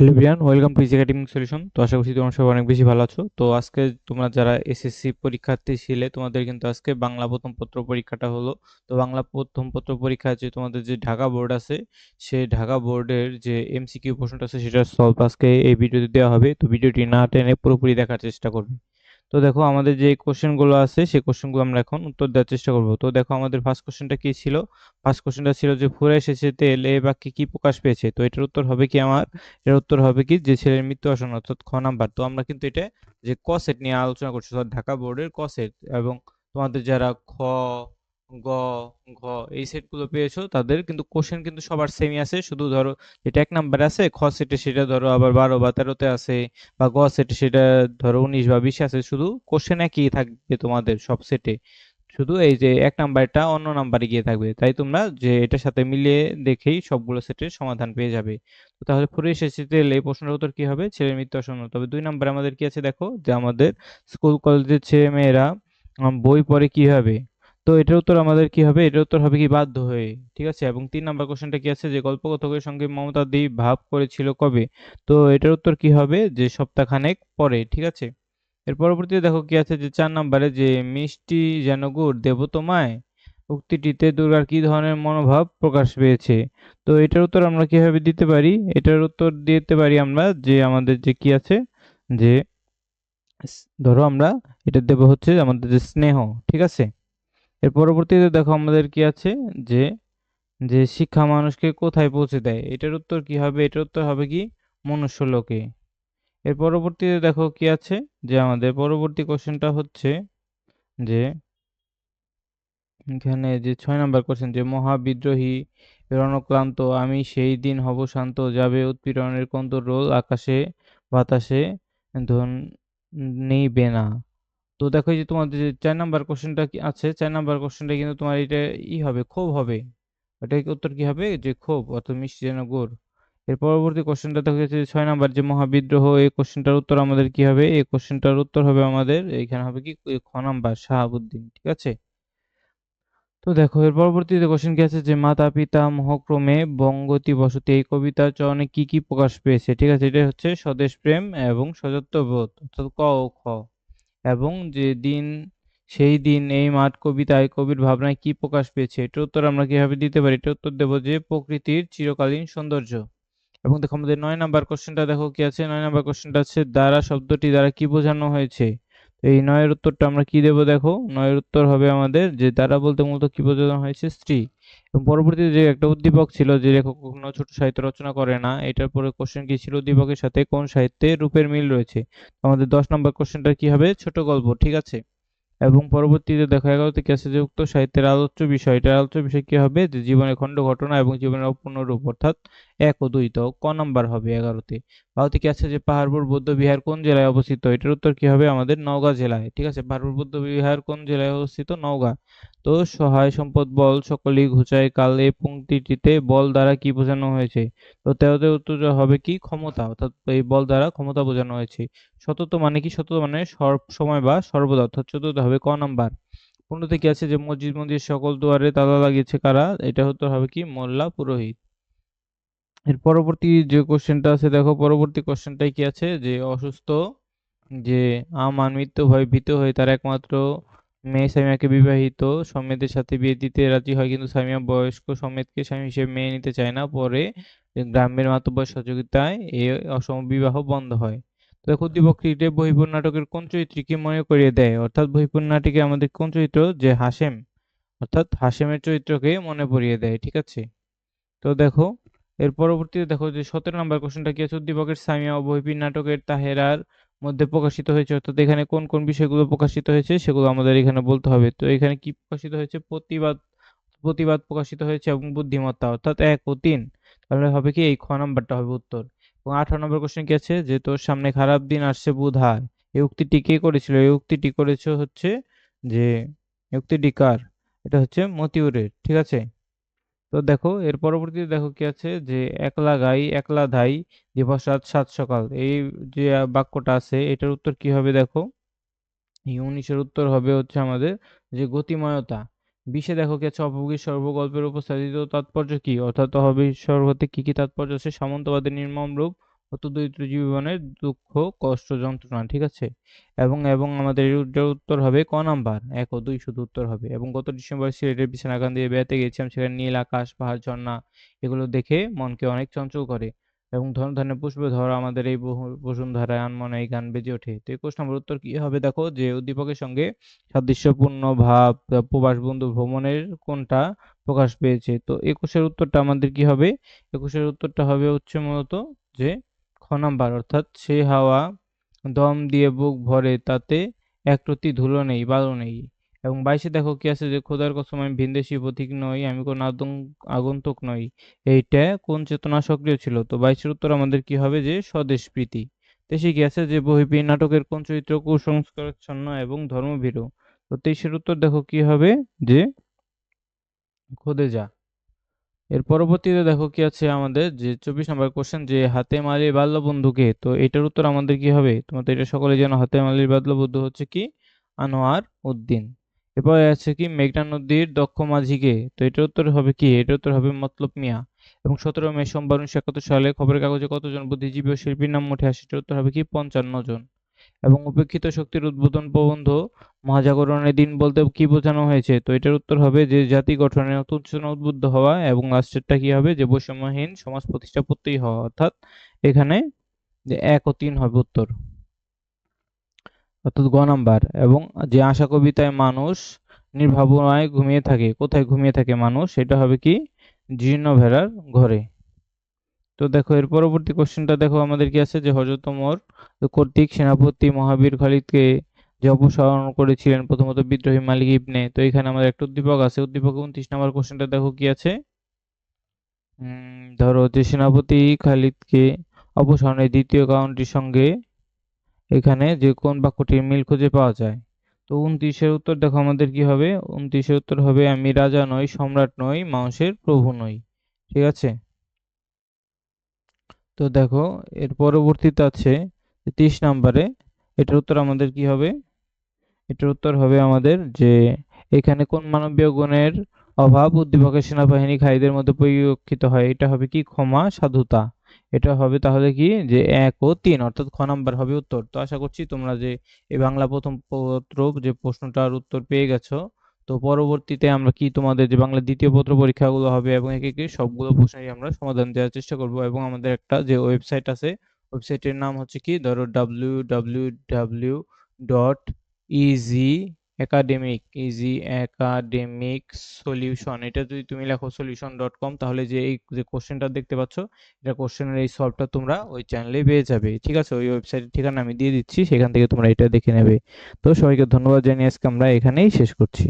Hello Beant welcome to easy academic solution তো আশা করছি তোমরা সবাই অনেক বেশি ভালো আছো। তো আজকে তোমরা যারা এসএসসি পরীক্ষার্থী ছিলে, তোমাদের কিন্তু আজকে বাংলা প্রথম পত্র পরীক্ষাটা হলো। তো বাংলা প্রথম পত্র পরীক্ষা যে তোমাদের যে ঢাকা বোর্ড আছে, সেই ঢাকা বোর্ডের যে এমসিকিউ প্রশ্নটা আছে, সেটা সলভ আজকে এই ভিডিওতে দেওয়া হবে। তো ভিডিওটি না টেনে পুরোপুরি দেখার চেষ্টা করবে। তো দেখো আমাদের যে কোশ্চেনগুলো আছে, সেই কোশ্চেনগুলো আমরা এখন উত্তর দেওয়ার চেষ্টা করব। তো দেখো আমাদের ফার্স্ট কোশ্চেনটা কি ছিল? ফার্স্ট কোশ্চেনটা ছিল যে, ফুরে এসেছে তেল এ বাক্যে কি প্রকাশ পেয়েছে? তো এটার উত্তর হবে কি আমার? এর উত্তর হবে কি যে, ছেলের মৃত্যু আসন অর্থাৎ খ নাম্বার। তো আমরা কিন্তু এটা যে কসেট সেট নিয়ে আলোচনা করছি, অর্থাৎ ঢাকা বোর্ডের কসেট সেট। এবং তোমাদের যারা খ গ, ঘ এই সেটগুলো পেয়েছ তাদের। কিন্তু কোশ্চেন কিন্তু সবার সেমই আছে। শুধু ধরো যেটা এক নাম্বার আছে, খ সেটে সেটা ধরো আবার বারো বা তেরোতে আছে বা গ সেটে সেটা ধরো উনিশ বা বিশে আছে। শুধু কোশ্চেন একই থাকবে তোমাদের সব সেটে শুধু এই যে এক নাম্বারটা অন্য নাম্বারে গিয়ে থাকবে। তাই তোমরা যে এটার সাথে মিলিয়ে দেখেই সবগুলো সেটের সমাধান পেয়ে যাবে। তো তাহলে ফুরে এসেছে এই প্রশ্নের উত্তর কি হবে? ছেলের মৃত্যু আসন্ন। তবে দুই নম্বরে আমাদের কি আছে দেখো? যে আমাদের স্কুল কলেজের ছেলে মেয়েরা বই পড়ে কি হবে? তো এটার উত্তর আমাদের কি হবে? এটার উত্তর হবে কি বাধ্য হয়ে, ঠিক আছে? এবং তিন নম্বর কোশ্চেনটা কি আছে? যে গল্পকথকের সঙ্গে মমতা দি ভাব করেছিল কবে? তো এটার উত্তর কি হবে? যে সপ্তাহখানেক পরে, ঠিক আছে? এর পরবর্তীতে দেখো কি আছে? যে চার নম্বরে যে মিষ্টি যেন গুড় দেব তোমায় উক্তিটিতে দুর্গার কি ধরনের মনোভাব প্রকাশ পেয়েছে? তো এটার উত্তর আমরা কীভাবে দিতে পারি? এটার উত্তর দিতে পারি আমরা যে আমাদের যে কি আছে? যে ধরো আমরা এটা দেব হচ্ছে আমাদের যে স্নেহ, ঠিক আছে? এর পরবর্তীতে দেখো আমাদের কি আছে? যে যে শিক্ষা মানুষকে কোথায় পৌঁছে দেয়? এটার উত্তর কি হবে? এটার উত্তর হবে কি? মনুষ্যলোকে এর পরবর্তীতে দেখো কি আছে? যে আমাদের পরবর্তী কোশ্চেনটা হচ্ছে যে, এখানে যে ছয় নম্বর কোশ্চেন যে মহাবিদ্রোহী রণক্লান্ত, আমি সেই দিন হব শান্ত, যাবে উৎপীড়নের কন্তরোল আকাশে বাতাসে ধন নেইবে না। তো দেখো যে তোমাদের যে চার নাম্বার কোশ্চেনটা কি আছে? চার নাম্বার কোশ্চেনটা কিন্তু তোমার এটা ই হবে, ক্ষোভ হবে। এটা উত্তর কি হবে? যে ক্ষোভ অর্থাৎ মিষ্টি যেন গুড়। এর পরবর্তী কোশ্চেনটা দেখো যে ছয় নাম্বার যে মহাবিদ্রোহ, এই কোশ্চেনটার উত্তর আমাদের কি হবে? এই কোশ্চেনটার উত্তর হবে আমাদের এখানে হবে কি? খ নাম্বার, শাহাবুদ্দিন, ঠিক আছে? তো দেখো, এর পরবর্তীতে কোশ্চেন কি আছে? যে মাতা, পিতা, মহক্রমে বঙ্গতি বসতি, এই কবিতার চরণে কি কি প্রকাশ পেয়েছে? ঠিক আছে এটা হচ্ছে স্বদেশ প্রেম এবং স্বজাত্যবোধ অর্থাৎ ক ও খ। এবং যে দিন, সেই দিন, এই মাঠ কবিতায় কবির ভাবনায় কি প্রকাশ পেয়েছে? এটার উত্তর আমরা কীভাবে দিতে পারি? এটা উত্তর দেবো যে প্রকৃতির চিরকালীন সৌন্দর্য। এবং দেখো আমাদের নয় নাম্বার কোশ্চেনটা দেখো কি আছে? নয় নাম্বার কোশ্চেনটা আছে দ্বারা শব্দটি দ্বারা কি বোঝানো হয়েছে? এই নয়ের উত্তরটা আমরা কি দেব দেখো? নয়ের উত্তর হবে আমাদের যে দ্বারা বলতে মূলত কি বোঝানো হয়েছে? স্ত্রী। এবং পরবর্তীতে যে একটা উদ্দীপক ছিল যে লেখক কখনো ছোট সাহিত্য রচনা করে না, এটার পরে কোশ্চেন কি ছিল? উদ্দীপকের সাথে কোন সাহিত্যে রূপের মিল রয়েছে? আমাদের দশ নম্বর কোশ্চেনটা কি হবে? ছোট গল্প, ঠিক আছে? এবং পরবর্তীতে দেখো এগারোতে কি যে উক্ত সাহিত্যের আলোচ্য বিষয়। এটার আলোচ্য বিষয় কি হবে? যে জীবনের খণ্ড ঘটনা এবং জীবনের অপূর্ণ রূপ অর্থাৎ এক ও দুই। তো ক নম্বর হবে এগারোতে বারোতে কি আছে যে পাহাড়পুর, বৌদ্ধ বিহার কোন জেলায় অবস্থিত? এটার উত্তর কি হবে? আমাদের নওগাঁ জেলায়। ঠিক আছে? পাহাড়পুর, বৌদ্ধ বিহার কোন জেলায় অবস্থিত? নওগাঁ। তো সহায় সম্পদ, বল সকলেই ঘুচায় কাল এই পংক্তিটিতে বল দ্বারা কি বোঝানো হয়েছে? তো তেরোতে উত্তর হবে কি? ক্ষমতা, অর্থাৎ এই বল দ্বারা ক্ষমতা বোঝানো হয়েছে। সতত মানে কি? সতত মানে সর্ব, সময় বা সর্বদা, অর্থাৎ চতুর্থ হবে ক নাম্বার? পনেরোতে কি আছে যে মসজিদ মন্দির সকল দুয়ারে তালা লাগিয়েছে কারা? এটা হতে হবে কি মোল্লা পুরোহিত। এর পরবর্তী যে কোশ্চেনটা আছে, দেখো পরবর্তী কোশ্চেনটাই কি আছে যে অসুস্থ, যে আমান মৃত্যু ভয় ভীত হয়ে তার একমাত্র মেয়ে সামিয়াকে বিবাহিত, সমেতের সাথে বিয়ে দিতে রাজি হয় কিন্তু সামিয়া বয়স্ক, সমেতকে স্বামী হিসেবে মেনে নিতে চায় না। পরে গ্রামের মাতব্বর সহযোগিতায় এই অসম বিবাহ বন্ধ হয়। তো দেখো উদ্দীপকটিতে বহিপুর নাটকের কোন চরিত্রকে মনে করিয়ে দেয়? অর্থাৎ বহিপুর নাটকে আমাদের কোন চরিত্র? যে হাসেম অর্থাৎ হাসেমের চরিত্রকে মনে পড়িয়ে দেয়, ঠিক আছে? তো দেখো, এর পরবর্তীতে দেখো যে সতেরো নম্বর কোশ্চেনটা কি আছে? উদ্দীপকের সামিয়া ও বহিপীর নাটকের তাহেরার মধ্যে প্রকাশিত হয়েছে। অর্থাৎ এখানে কোন কোন বিষয়গুলো প্রকাশিত হয়েছে সেগুলো আমাদের এখানে বলতে হবে। তো এখানে কি প্রকাশিত হয়েছে? প্রতিবাদ প্রতিবাদ প্রকাশিত হয়েছে এবং বুদ্ধিমত্তা। অর্থাৎ এক ও তিন। তাহলে হবে কি? এই খ নাম্বারটা হবে উত্তর। এবং আঠারো নম্বর কোশ্চেন কি আছে? যে তোর সামনে খারাপ দিন আসছে বুধায় এই উক্তিটি কে করেছিল? এই উক্তিটি করেছে হচ্ছে যে উক্তিটি কার? এটা হচ্ছে মতিউরের, ঠিক আছে? তো দেখো, এর পরবর্তীতে দেখো কি আছে? যে একলা গাই, একলা ধাই দিবস রাত সাত সকাল। এই যে বাক্যটা আছে, এটার উত্তর কি হবে দেখো? এই উনিশের উত্তর হবে হচ্ছে আমাদের যে গতিময়তা। বিশে দেখো কে অপভোগীর সর্বগল্পের উপস্থাপিত তাৎপর্য কি? অর্থাৎ হবে সর্বতে কি কি তাৎপর্য আছে? সামন্তবাদের নির্মম রূপ অত দরিদ্র জীবনের দুঃখ, কষ্ট, যন্ত্রণা, ঠিক আছে? এবং এবং আমাদের এর উত্তর হবে ক নাম্বার? এক ও দুই শুধু উত্তর হবে। এবং গত ডিসেম্বর সিলেটের বিছানাকান্দি দিয়ে বেড়াতে গিয়েছিলাম, সেখানে নীল আকাশ, পাহাড়, ঝর্ণা, এগুলো দেখে মনকে অনেক চঞ্চল করে। এবং ধন ধান্যে পুষ্পে ধরা আমাদের এই বসুন্ধরায় আনমনে এই গান বেজে ওঠে। তো একুশ নম্বর উত্তর কি হবে? দেখো যে উদ্দীপকের সঙ্গে সাদৃশ্যপূর্ণ ভাব প্রবাস বন্ধু ভ্রমণের কোনটা প্রকাশ পেয়েছে? তো একুশের উত্তরটা আমাদের কি হবে? একুশের উত্তরটা হবে হচ্ছে মূলত যে খ নাম্বার, অর্থাৎ সে হাওয়া দম দিয়ে বুক ভরে তাতে এক রতি ধুলো নেই, বালো নেই। এবং বাইশে দেখো কি আছে যে, খোদার কসম, আমি ভিনদেশী পথিক নই, আমি কোন আগন্তুক নই। এইটা কোন চেতনা সক্রিয় ছিল? তো বাইশের উত্তর আমাদের কি হবে যে, স্বদেশ প্রীতি। তেইশে কি আছে যে বহিবীর নাটকের কোন চরিত্র কুসংস্কারচ্ছন্ন এবং ধর্মভীরু? তো তেইশের উত্তর দেখো কি হবে যে, খোদেজা। এর পরবর্তীতে দেখো কি আছে আমাদের যে, চব্বিশ নম্বর কোশ্চেন যে, হাতে মালির বাল্যবন্ধুকে তো এটার উত্তর আমাদের কি হবে? তোমাদের এটা সকলে জানো, হাতে মালির বাল্যবন্ধু হচ্ছে কি? আনোয়ার উদ্দিন। এরপরে আছে কি, মেঘনা নদীর দক্ষ মাঝিকে। তো এটার উত্তর হবে কি? এটার উত্তর হবে মতলব মিয়া। এবং সতেরো মে সোমবার উনিশশো একাত্তর সালে খবরের কাগজে কতজন বুদ্ধিজীবী ও শিল্পীর নাম উঠে আসে, এটার উত্তর হবে কি, পঞ্চান্ন জন। এবং উপেক্ষিত শক্তির উদ্বোধন প্রবন্ধ, মহাজাগরণের দিন বলতে কি বোঝানো হয়েছে? তো এটার উত্তর হবে যে জাতি গঠনের নতুন সূচনা উদ্বুদ্ধ হওয়া এবং লাস্টেরটা কি হবে? যে বৈষম্যহীন সমাজ প্রতিষ্ঠা করতেই হওয়া। অর্থাৎ এখানে যে এক ও তিন হবে উত্তর। অর্থাৎ গ নাম্বার। এবং যে আশা কবিতায় মানুষ নির্ভাবনায় ঘুমিয়ে থাকে, কোথায় ঘুমিয়ে থাকে মানুষ, সেটা হবে কি? জীর্ণ ভেড়ার ঘরে। তো দেখো, এর পরবর্তী কোশ্চেনটা দেখো, আমাদের কি আছে? যে হযরত ওমর কর্তৃক সেনাপতি মহাবীর খালিদকে যে অপসারণ করেছিলেন, প্রথমত বিদ্রোহী মালিক ইবনে, তো এখানে আমাদের একটা উদ্দীপক আছে। উদ্দীপক উনত্রিশ নম্বর কোশ্চেনটা দেখো কি আছে? ধরো যে সেনাপতি খালিদকে অপসারণের দ্বিতীয় কাউন্টির সঙ্গে এখানে যে কোন বাক্যটির মিল খুঁজে পাওয়া যায়। তো উনত্রিশের উত্তর দেখো আমাদের কি হবে? উনত্রিশের উত্তর হবে, আমি রাজা নই, সম্রাট নই মানুষের প্রভু নই। ঠিক আছে? তো দেখো, এর পরবর্তীতে আছে তিরিশ নম্বরে, এটার উত্তর আমাদের কি হবে? এটার উত্তর হবে আমাদের যে, এখানে কোন মানবীয় গুণের অভাব উদ্দীপকের সেনাবাহিনী খালিদের মধ্যে পরিলক্ষিত হয়? এটা হবে কি? ক্ষমা, সাধুতা। এটা হবে তাহলে কি? যে এক ও তিন অর্থাৎ খ নাম্বার হবে উত্তর। তো আশা করছি তোমরা যে এই বাংলা প্রথম পত্র যে প্রশ্নটার উত্তর পেয়ে গেছো। তো পরবর্তীতে আমরা কি তোমাদের যে বাংলা দ্বিতীয় পত্র পরীক্ষাগুলো হবে এবং একে একে সবগুলো প্রশ্নেরই আমরা সমাধান দেওয়ার চেষ্টা করব এবং আমাদের একটা যে ওয়েবসাইট আছে, ওয়েবসাইটের নাম হচ্ছে কি? ধরো W W W dot easy academic easy academic solution এটা যদি তুমি লেখো সলিউশন ডট কম তাহলে যে এই যে কোশ্চেনটা দেখতে পাচ্ছ, এটা কোশ্চেনের এই সলভটা তোমরা ওই চ্যানেলে পেয়ে যাবে, ঠিক আছে? ওই ওয়েবসাইটের ঠিকানা আমি দিয়ে দিচ্ছি, সেখান থেকে তোমরা এটা দেখে নেবে। তো সবাইকে ধন্যবাদ জানিয়ে আজকে আমরা এখানেই শেষ করছি।